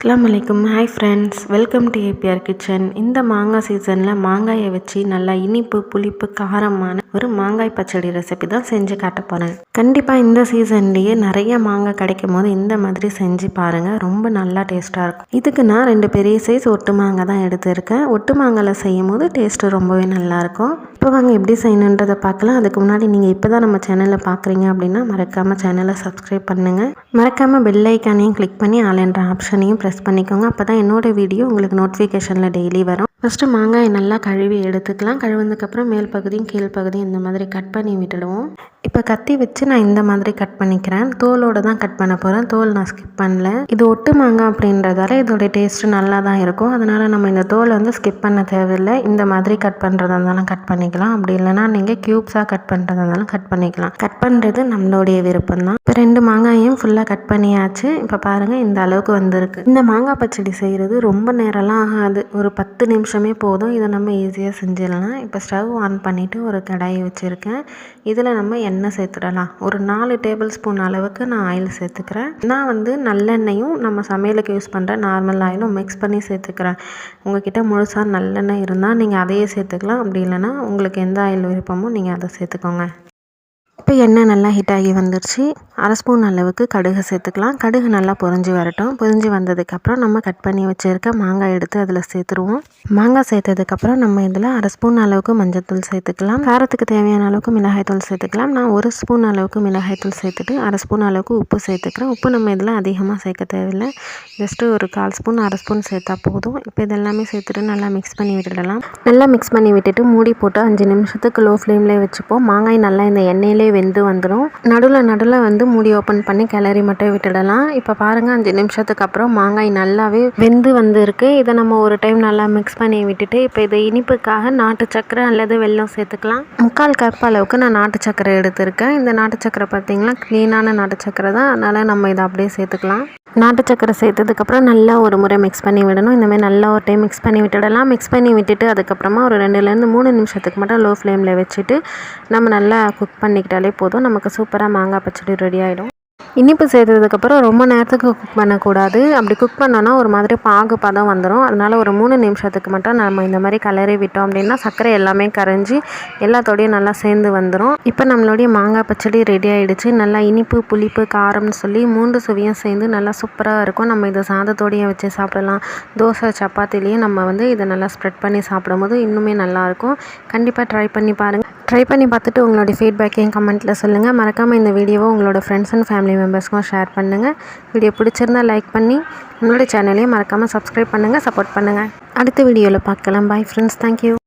அஸ்லாம் வலைக்கம் hi friends welcome to ABR kitchen இந்த மாங்காய் சீசனில் மாங்காயை வச்சு நல்லா இனிப்பு புளிப்பு காரமான ஒரு மாங்காய் பச்சடி ரெசிபி தான் செஞ்சு காட்ட போகிறேன் கண்டிப்பாக இந்த சீசன்லேயே நிறைய மாங்காய் கிடைக்கும் போது இந்த மாதிரி செஞ்சு பாருங்கள் ரொம்ப நல்லா டேஸ்ட்டாக இருக்கும். இதுக்கு நான் ரெண்டு பெரிய சைஸ் ஒட்டு மாங்காய் தான் எடுத்திருக்கேன். ஒட்டு மாங்காயில் செய்யும் போது டேஸ்ட்டு ரொம்பவே நல்லாயிருக்கும் இப்போ வாங்க எப்படி செய்யணுன்றதை பார்க்கலாம். அதுக்கு முன்னாடி நீங்கள் இப்போ தான் நம்ம சேனலில் பார்க்குறீங்க அப்படின்னா மறக்காமல் சேனலை சப்ஸ்கிரைப் பண்ணுங்கள் மறக்காமல் பெல் ஐக்கானையும் கிளிக் பண்ணி ஆளுன்ற ஆப்ஷனையும் ப்ரெஸ் பண்ணிக்கோங்க. அப்போ தான் என்னோடய வீடியோ உங்களுக்கு நோட்டிஃபிகேஷனில் டெய்லி வரும். ஃபஸ்ட்டு மாங்காயை நல்லா கழுவி எடுத்துக்கலாம். கழுவுனதுக்கப்புறம் மேல் பகுதியும் கீழ் பகுதியும் இந்த மாதிரி கட் பண்ணி விட்டுடுவோம். இப்போ கத்தி வச்சு நான் இந்த மாதிரி கட் பண்ணிக்கிறேன். தோலோடு தான் கட் பண்ண போகிறேன் தோல் நான் ஸ்கிப் பண்ணல. இது ஒட்டு மாங்காய் அப்படின்றதால இதோடைய டேஸ்ட்டு நல்லா தான் இருக்கும். அதனால் நம்ம இந்த தோலை வந்து ஸ்கிப் பண்ண தேவையில்லை. இந்த மாதிரி கட் பண்ணுறதா இருந்தாலும் கட் பண்ணிக்கலாம். அப்படி இல்லைனா நீங்கள் க்யூப்ஸாக கட் பண்ணுறதா இருந்தாலும் கட் பண்ணிக்கலாம். கட் பண்ணுறது நம்மளுடைய விருப்பம் தான். இப்போ ரெண்டு மாங்காயும் ஃபுல்லாக கட் பண்ணியாச்சு. இப்போ பாருங்கள் இந்த அளவுக்கு வந்திருக்கு. இந்த மாங்காய் பச்சடி செய்கிறது ரொம்ப நேரம்லாம் ஆகாது. ஒரு பத்து நிமிஷமே போதும். இதை நம்ம ஈஸியாக செஞ்சிடலாம். இப்போ ஸ்டவ் ஆன் பண்ணிவிட்டு ஒரு கடாயை வச்சுருக்கேன். இதில் நம்ம எண்ணெய் சேர்த்துடலாம். ஒரு நாலு டேபிள் ஸ்பூன் அளவுக்கு நான் ஆயில் சேர்த்துக்கிறேன். நான் வந்து நல்லெண்ணெயும் நம்ம சமையலுக்கு யூஸ் பண்ணுற நார்மல் ஆயிலும் மிக்ஸ் பண்ணி சேர்த்துக்கிறேன். உங்ககிட்ட முழுசாக நல்லெண்ணெய் இருந்தால் நீங்கள் அதையே சேர்த்துக்கலாம். அப்படி இல்லைன்னா உங்களுக்கு எந்த ஆயில் விருப்பமோ நீங்கள் அதை சேர்த்துக்கோங்க. இப்போ எண்ணெய் நல்லா ஹீட் ஆகி வந்துருச்சு. அரை ஸ்பூன் அளவுக்கு கடுகு சேர்த்துக்கலாம். கடுகு நல்லா பொரிஞ்சு வரட்டும். பொரிஞ்சு வந்ததுக்கப்புறம் நம்ம கட் பண்ணி வச்சுருக்க மாங்காய் எடுத்து அதில் சேர்த்துருவோம். மாங்காய் சேர்த்ததுக்கப்புறம் நம்ம இதில் அரை ஸ்பூன் அளவுக்கு மஞ்சள்தூள் சேர்த்துக்கலாம். காரத்துக்கு தேவையான அளவுக்கு மிளகாய்த்தூள் சேர்த்துக்கலாம். நான் ஒரு ஸ்பூன் அளவுக்கு மிளகாய்த்தூள் சேர்த்துட்டு அரை ஸ்பூன் அளவுக்கு உப்பு சேர்த்துக்கிறேன். உப்பு நம்ம இதில் அதிகமாக சேர்க்க தேவையில்லை. ஜஸ்ட்டு ஒரு கால் ஸ்பூன் அரை ஸ்பூன் சேர்த்தா போதும். இப்போ இதெல்லாமே சேர்த்துட்டு நல்லா மிக்ஸ் பண்ணி விட்டுடலாம். நல்லா மிக்ஸ் பண்ணி விட்டுட்டு மூடி போட்டு அஞ்சு நிமிஷத்துக்கு லோ ஃப்ளேம்லேயே வச்சுப்போம். மாங்காய் நல்லா இந்த எண்ணெயிலே வெந்து வந்துடும் நடுவில் நடுவில் வந்து மூடி ஓப்பன் பண்ணி கிளறி மட்டும் விட்டுடலாம். இப்போ பாருங்கள் அஞ்சு நிமிஷத்துக்கு அப்புறம் மாங்காய் நல்லாவே வெந்து வந்திருக்கு. இதை நம்ம ஒரு டைம் நல்லா மிக்ஸ் பண்ணி விட்டுட்டு இப்போ இதை இனிப்புக்காக நாட்டு சக்கரை அல்லது வெல்லம் சேர்த்துக்கலாம். முக்கால் கப் அளவுக்கு நான் நாட்டு சக்கரை எடுத்திருக்கேன். இந்த நாட்டு சக்கரை பார்த்திங்கன்னா க்ளீனான நாட்டு சக்கரை தான். அதனால் நம்ம இதை அப்படியே சேர்த்துக்கலாம். நாட்டு சக்கரை சேர்த்ததுக்கப்புறம் நல்லா ஒரு முறை மிக்ஸ் பண்ணி விடணும். இந்தமாதிரி நல்லா ஒரு டைம் மிக்ஸ் பண்ணி விட்டுடலாம். மிக்ஸ் பண்ணி விட்டுட்டு அதுக்கப்புறமா ஒரு ரெண்டுலேருந்து மூணு நிமிஷத்துக்கு மட்டும் லோ ஃப்ளேமில் வச்சுட்டு நம்ம நல்லா குக் போட்டாலே போதும். நமக்கு சூப்பராக மாங்காய் பச்சடி ரெடி ஆகிடும் இனிப்பு சேர்த்ததுக்கப்புறம் ரொம்ப நேரத்துக்கு குக் பண்ணக்கூடாது. அப்படி குக் பண்ணோன்னா ஒரு மாதிரி பாகு பதம் வந்துடும் அதனால் ஒரு மூணு நிமிஷத்துக்கு மட்டும் நம்ம இந்த மாதிரி கலரி விட்டோம் அப்படின்னா சர்க்கரை எல்லாமே கரைஞ்சி எல்லாத்தோடையும் நல்லா சேர்ந்து வந்துடும் இப்போ நம்மளுடைய மாங்காய் பச்சடி ரெடி ஆகிடுச்சு நல்லா இனிப்பு புளிப்பு காரம்னு சொல்லி மூன்று சுவையும் சேர்ந்து நல்லா சூப்பராக இருக்கும். நம்ம இதை சாதத்தோடையும் வச்சு சாப்பிடலாம். தோசை சப்பாத்திலையும் நம்ம வந்து இதை நல்லா ஸ்ப்ரெட் பண்ணி சாப்பிடும்போது இன்னுமே நல்லாயிருக்கும் கண்டிப்பாக ட்ரை பண்ணி பாருங்கள் ட்ரை பண்ணி பார்த்துட்டு உங்களுடைய ஃபீட்பேக்கையும் கமெண்ட்டில் சொல்லுங்கள் மறக்காமல் இந்த வீடியோவை உங்களோட ஃப்ரெண்ட்ஸ் அண்ட் ஃபேமிலி மெம்பர்ஸ்க்கும் ஷேர் பண்ணுங்கள் வீடியோ பிடிச்சிருந்தால் லைக் பண்ணி உங்களோட சேனலையும் மறக்காமல் சப்ஸ்கிரைப் பண்ணுங்கள் சப்போர்ட் பண்ணுங்கள் அடுத்த வீடியோவில் பார்க்கலாம். Bye friends thank you